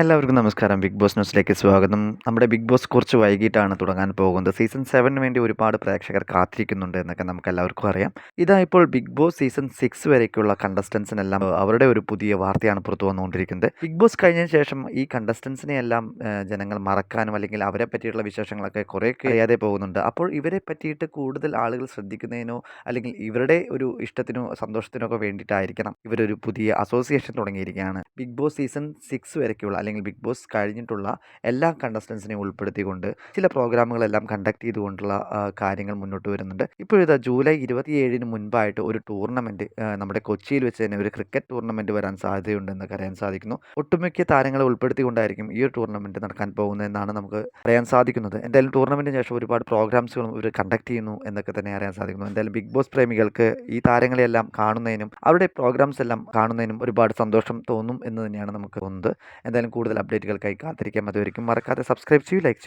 എല്ലാവർക്കും നമസ്കാരം. Big boss ന്യൂസിലേക്ക് സ്വാഗതം. നമ്മുടെ ബിഗ് ബോസ് കുറച്ച് വൈകിട്ടാണ് തുടങ്ങാൻ പോകുന്നത്. സീസൺ സെവന് വേണ്ടി ഒരുപാട് പ്രേക്ഷകർ കാത്തിരിക്കുന്നുണ്ട് എന്നൊക്കെ നമുക്ക് എല്ലാവർക്കും അറിയാം. ഇതാ ഇപ്പോൾ ബിഗ് ബോസ് സീസൺ സിക്സ് വരേക്കുള്ള കണ്ടസ്റ്റൻസിനെല്ലാം അവരുടെ ഒരു പുതിയ വാർത്തയാണ് പുറത്തു വന്നുകൊണ്ടിരിക്കുന്നത്. ബിഗ് ബോസ് കഴിഞ്ഞ ശേഷം ഈ കണ്ടസ്റ്റൻസിനെ എല്ലാം ജനങ്ങൾ മറക്കാനും അല്ലെങ്കിൽ അവരെ പറ്റിയിട്ടുള്ള വിശേഷങ്ങളൊക്കെ കുറേ അറിയാതെ പോകുന്നുണ്ട്. അപ്പോൾ ഇവരെ പറ്റിയിട്ട് കൂടുതൽ ആളുകൾ ശ്രദ്ധിക്കുന്നതിനോ അല്ലെങ്കിൽ ഇവരുടെ ഒരു ഇഷ്ടത്തിനോ സന്തോഷത്തിനോ ഒക്കെ വേണ്ടിയിട്ടായിരിക്കണം ഇവരൊരു പുതിയ അസോസിയേഷൻ തുടങ്ങിയിരിക്കുകയാണ്. ബിഗ് ബോസ് സീസൺ സിക്സ് വരയ്ക്കുള്ള അല്ലെങ്കിൽ ബിഗ് ബോസ് കഴിഞ്ഞിട്ടുള്ള എല്ലാ കണ്ടസ്റ്റൻസിനെയും ഉൾപ്പെടുത്തിക്കൊണ്ട് ചില പ്രോഗ്രാമുകളെല്ലാം കണ്ടക്ട് ചെയ്തുകൊണ്ടുള്ള കാര്യങ്ങൾ മുന്നോട്ട് വരുന്നുണ്ട്. ഇപ്പോഴിതാ ജൂലൈ ഇരുപത്തിയേഴിന് മുൻപായിട്ട് ഒരു ടൂർണമെന്റ് നമ്മുടെ കൊച്ചിയിൽ വെച്ച് തന്നെ ഒരു ക്രിക്കറ്റ് ടൂർണമെന്റ് വരാൻ സാധ്യതയുണ്ടെന്നൊക്കെ അറിയാൻ സാധിക്കുന്നു. ഒട്ടുമിക്ക താരങ്ങളെ ഉൾപ്പെടുത്തിക്കൊണ്ടായിരിക്കും ഈ ഒരു ടൂർണമെന്റ് നടക്കാൻ പോകുന്നതെന്നാണ് നമുക്ക് അറിയാൻ സാധിക്കുന്നത്. എന്തായാലും ടൂർണമെന്റിന് ശേഷം ഒരുപാട് പ്രോഗ്രാംസുകളും ഇവർ കണ്ടക്ട് ചെയ്യുന്നു എന്നൊക്കെ തന്നെ അറിയാൻ സാധിക്കുന്നു. എന്തായാലും ബിഗ് ബോസ് പ്രേമികൾക്ക് ഈ താരങ്ങളെല്ലാം കാണുന്നതിനും അവരുടെ പ്രോഗ്രാംസ് എല്ലാം കാണുന്നതിനും ഒരുപാട് സന്തോഷം തോന്നും എന്ന് തന്നെയാണ് നമുക്ക് തോന്നുന്നത്. എന്തായാലും കൂടുതൽ അപ്ഡേറ്റുകൾക്കായി കാത്തിരിക്കാം അതുവരെയും മറക്കാതെ സബ്സ്ക്രൈബ് ചെയ്യൂ ലൈക്ക് ചെയ്യൂ.